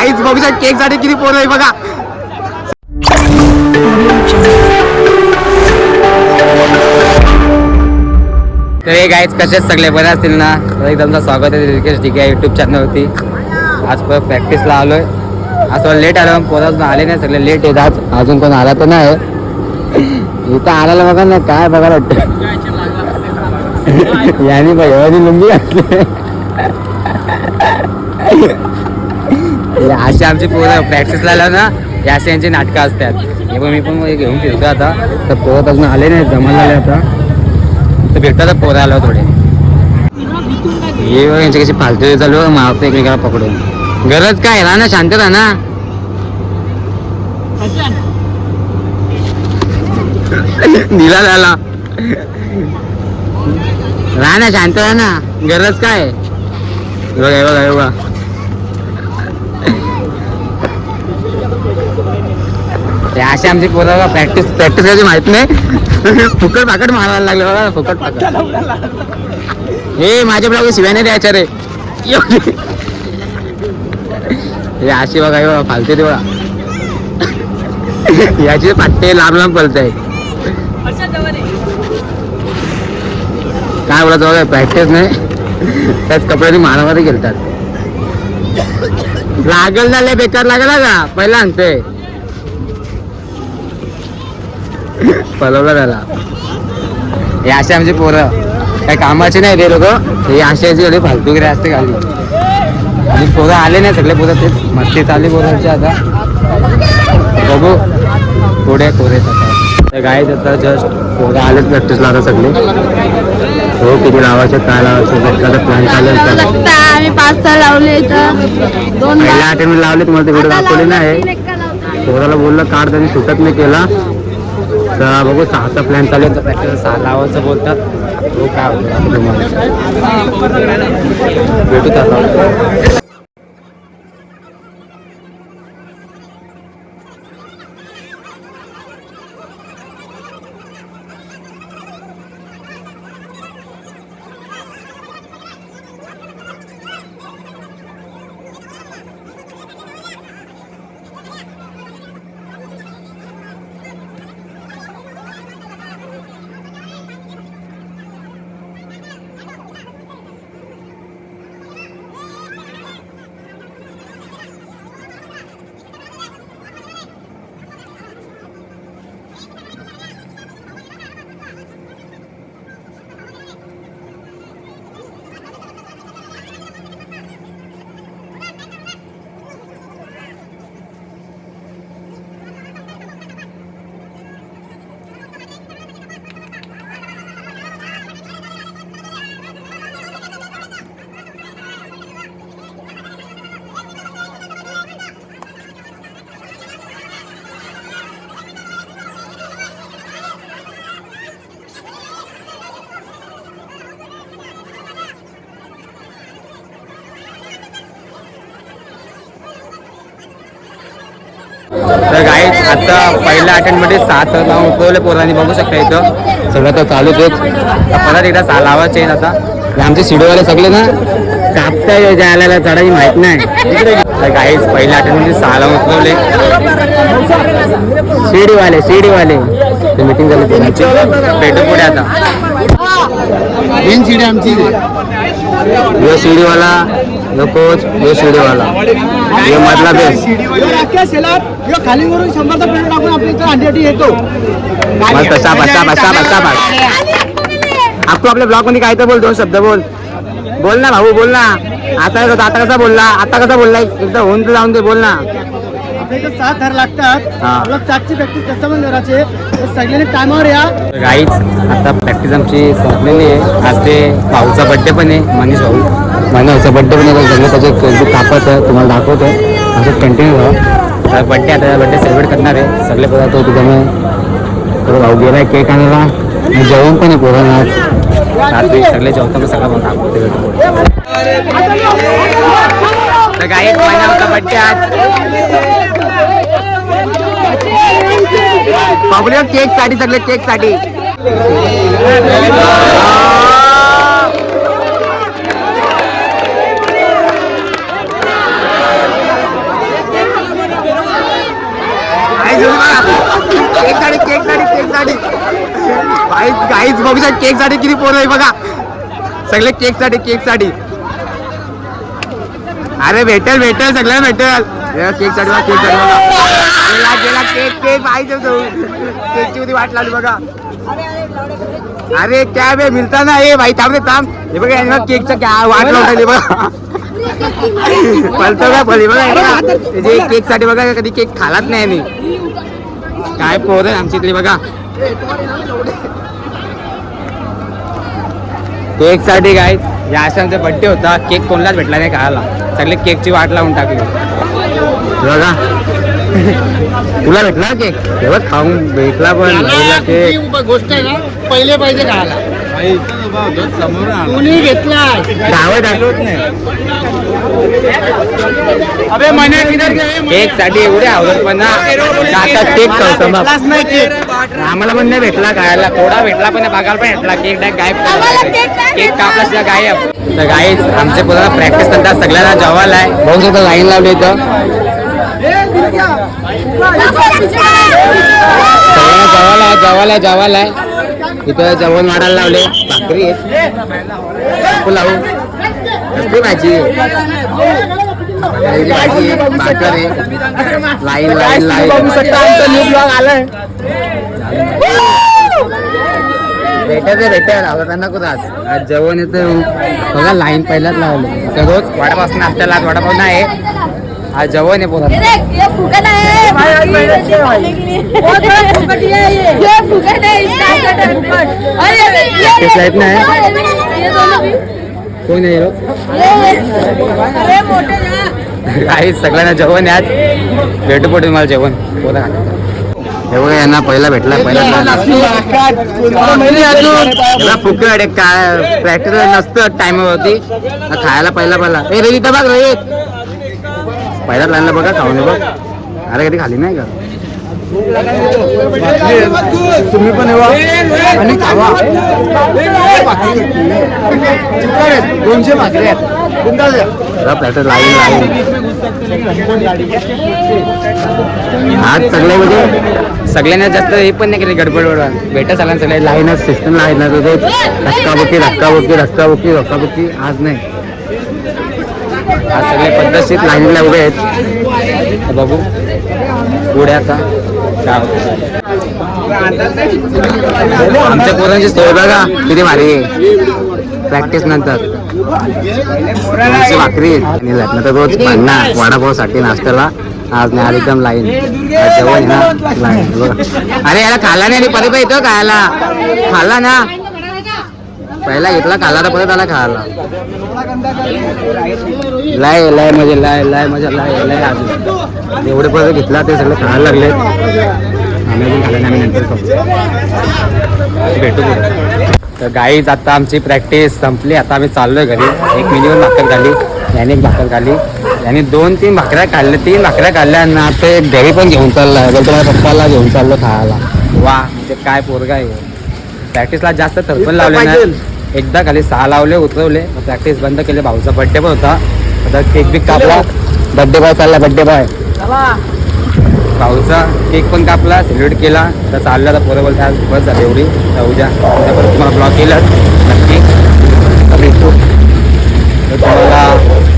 काहीच बघू शकता केकसाठी किती पोरं आहे बघा. तर हे गाईज कसेच सगळे? बरे असतील ना? तर स्वागत आहे रिकेश ठीक आहे युट्यूब चॅनलवरती आज परत प्रॅक्टिसला आलोय. आज थोडं लेट आलो पोरं अजून आले नाही सगळे लेट आहेत आज. अजून कोण आला तर नाही. इथं आलेला बघा ना काय बघायला वाटतं यानी बघ एवढी लुंगी घातली. अशी आमची पोरं प्रॅक्टिसला आल्या ना या अशी यांची नाटकं असतात. हे पण मी पण घेऊन फिरतो आता. तर पोरत अजून आले नाही जमा झाले आता. तर भेटतात पोरं आलो थोडे. हे बघ यांची कशी फालतू चालू मारतो एकमेकाला पकडून. गरज काय राहा ना शांत राहा ना दिला झाला. राहा ना शांत राहा ना गरज काय बघा बघा बघा. असे आमची पोरं प्रॅक्टिस प्रॅक्टिस करायची माहीत नाही. फुकट फाकट मारायला लागले बघा फुकट पाकट. हे माझ्या ब्लॉग शिवाय नाही द्यायच्या रे. हे अशी बघा बघा फालते ते बघा. याचे पाट्टे लांब लांब पलत आहे काय बोलायचं बघा प्रॅक्टिस नाही. त्याच कपड्याने मारामारी खेळतात लागल झाले बेकार लागला का पहिला आणते पलवला त्याला हे असे आमची पोरं. काही कामाचे नाही ते लोक. हे असे एवढी फालतू वगैरे असते खाली. आणि पोरं आले नाही सगळे पोरं तेच. मस्ती चालली पोरांची आता. बघू. पुढे पोरे गाय आता जस्ट पोरं आलेच प्रॅक्टिसला आता सगळे. हो किती लावायचे काय लावायचे प्लॅन चालेल तर आम्ही पाच सहा लावले दोन पहिल्या आठवणी लावले तुम्हाला ते व्हिडिओ दाखवले नाही पोराला बोललं कार्ड त्यांनी सुटत नाही केला. तर बघू सहाचा प्लॅन चालू आहे प्रॅक्टिस सहा लावायचं बोलतात. तो काय होतं भेटू आता? तर गाईच आता पहिल्या अटेंडमध्ये सात नाव पोरांनी बघू शकता इथं. सगळं तर चालूच आहे परत एकदा सा लावायचे आता. आमचे शिडोवाले सगळे ना कापताय जायला चढायची माहीत नाही. तर गाईच पहिल्या अटेंडमध्ये साला उठवले शिडीवाले शिडीवाले ते मीटिंग झाली पोरांची. भेटू पुढे आता. मेन सीडी आमची यो शिडीवाला यो कोच यो शिडीवाला यो मधला बेस खाली वरून शंभरचा प्लेट टाकून आपल्या इथं अंड्याटी येतो. मस्त शाबास शाबास शाबास शाबास आप आपल्या ब्लॉगमध्ये काय तर बोल दोन शब्द बोल. बोल ना भाऊ बोल ना. आता कसं आता कसा बोलला? आता कसा बोलला? एकदा होऊन तर जाऊन दे बोल ना. आपल्या इथं सात धर लागतात. हा. आपलं प्रॅक्टिस पण सगळ्यांनी टायमावर या. गाईच आता प्रॅक्टिस आमची संपलेली आहे. आज ते भाऊचा बड्डे पण आहे मनीष भाऊ. मनीष भाऊचा बड्डे पण आहे सगळं त्याचे फेसबुक आहे तुम्हाला दाखवतो. असं कंटिन्यू राहा तर बड्डे आता बड्डे सेलिब्रेट करणार आहे. सगळे पदार्थ त्याच्यामुळे तर भाऊ गेलाय केक आणायला. आणि जेवण पण आहे पोरांना आज. रात्री सगळे जेवताना सगळं मला दाखवते तर गाईड बनाव कबड्डी केकसाठी सगळे केकसाठी केक साडी केक साडी केकसाठी गाईच गाईच बघू केकसाठी किती पोरं आहे बघा. सगळे केकसाठी केकसाठी अरे भेटेल भेटेल सगळ्यांना भेटेल. केकसाठी बघा केक बघा गेला गेला केक केक पाहिजे केकची वाट लावली बघा. अरे क्या बे मिळता ना ए भाई थांब रे थांब. हे बघा यांनी केकचं क्या वाट लावली बघा. पलतो का पली बघा. त्याचे केकसाठी बघा कधी केक खालाच नाही मी काय पोर आहे आमची इथली बघा. केकसाठी काय या आमचा बड्डे होता. केक कोणालाच भेटला नाही खायला. सगळे केकची वाट लावून टाकली. बघा तुला भेटला केक? तेव्हा खाऊन भेटला पण केक. गोष्ट आहे ना पहिले पाहिजे खायला. कोणी घेतला अबे मने किधर केकसाठी एवढे आवडत पण ना आता केक खावतो मग नाही केक. आम्हाला पण नाही भेटला खायला. थोडा भेटला पण बघायला पण भेटला. केक गायब आम्हाला केक कापला सुद्धा गायब. तर गाईच आमचे पूर्ण प्रॅक्टिस करतात सगळ्यांना जेवायला आहे. बघू शकता लाईन लावली इथं. सगळ्यांना जेवायला आहे जेवायला आहे जेवायला आहे. इथं जेवण वाढायला लावले. भाकरी नको लावू कसली भाजी? आहे? बटाट्याची भाजी आहे भाकर आहे. Line line line. आलाय. भेटत भेटत आवडताना कुठं आज? आज जेवण येतं बघा लाईन पहिलाच लावले. रोज. वडापासून नाश्त्याला आज वडापाव नाही. आज जेवण आहे पोरा ये ये ये है इसका नाही काही सगळ्यांना जेवण आज भेटू पडू मला जेवण बोला एवढं यांना पहिला भेटला पहिला फुकट एक काय प्रॅक्टिस नसतं टायमावरती खायला पहिला पहिला ए रे इथं बघ रे पहिला लाईनला बघा खाऊन बघ अरे कधी खाली नाही का तुम्ही पण येवा आणि खावा. दोनशे भाकरी आहेत. आहे. प्लॅटर लाईन लाईन आज सगळे म्हणजे. सगळ्यांना जास्त हे पण नाही केले गडबड भेटा सगळ्यांना. सगळे लाईनच सिस्टम लाईन रोज धक्काबुक्की धक्काबुक्की धक्काबुक्की धक्काबुक्की. आज नाही. आज सगळे पद्धतशीर लाईनला उभे आहेत. बघू. पुढे आता. होतं. आमच्या पोरांची सोय बघा किती भारी. प्रॅक्टिस नंतर. भाकरी आणि लग्न रोज पन्नास वडापावसाठी नाश्त्याला. आज नाही एकदम लाईन जेवण ना लाईन अरे याला खाला नाही आणि परत येतो खायला. खाल्ला ना. पहिला घेतला खाल्ला तर परत आला खायला. लाय लाय म्हणजे लाय लाय म्हणजे लाय लाय अजून एवढे परत घेतला ते सगळे खायला लागले. आम्ही अजून खाल्लं नाही नंतर खाऊ. भेटू तर गाईच आता आमची प्रॅक्टिस संपली. आता आम्ही चाललोय घरी. एक मिनिमम भाकर खाली याने एक भाकर खाली याने दोन तीन भाकऱ्या काढल्या तीन भाकऱ्या काढल्या आता एक घरी पण घेऊन चाललाय. बोलतो माझ्या पप्पाला घेऊन चाललो खायला. वा म्हणजे काय पोरगा आहे प्रॅक्टिसला जास्त थरपण लावले नाही. एकदा खाली सहा लावले उतरवले. प्रॅक्टिस बंद केले. भाऊचा बड्डे पण होता. आता केक बिक कापला. बड्डे बॉय चालला बड्डे बॉय भाऊचा केक पण कापला सेलिब्रेट केला. तर चालला तर पोरं बोलते आज बस झाली एवढी. तर उद्या. उद्या परत तुम्हाला ब्लॉग केलं नक्की. तर भेटू. तर तुम्हाला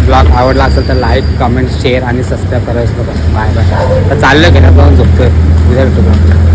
ब्लॉग आवडला असेल तर लाईक कमेंट शेअर आणि सबस्क्राईब करायचं बाय बाय तर चाललं गेलं जाऊन झोपतोय. उद्या भेटू.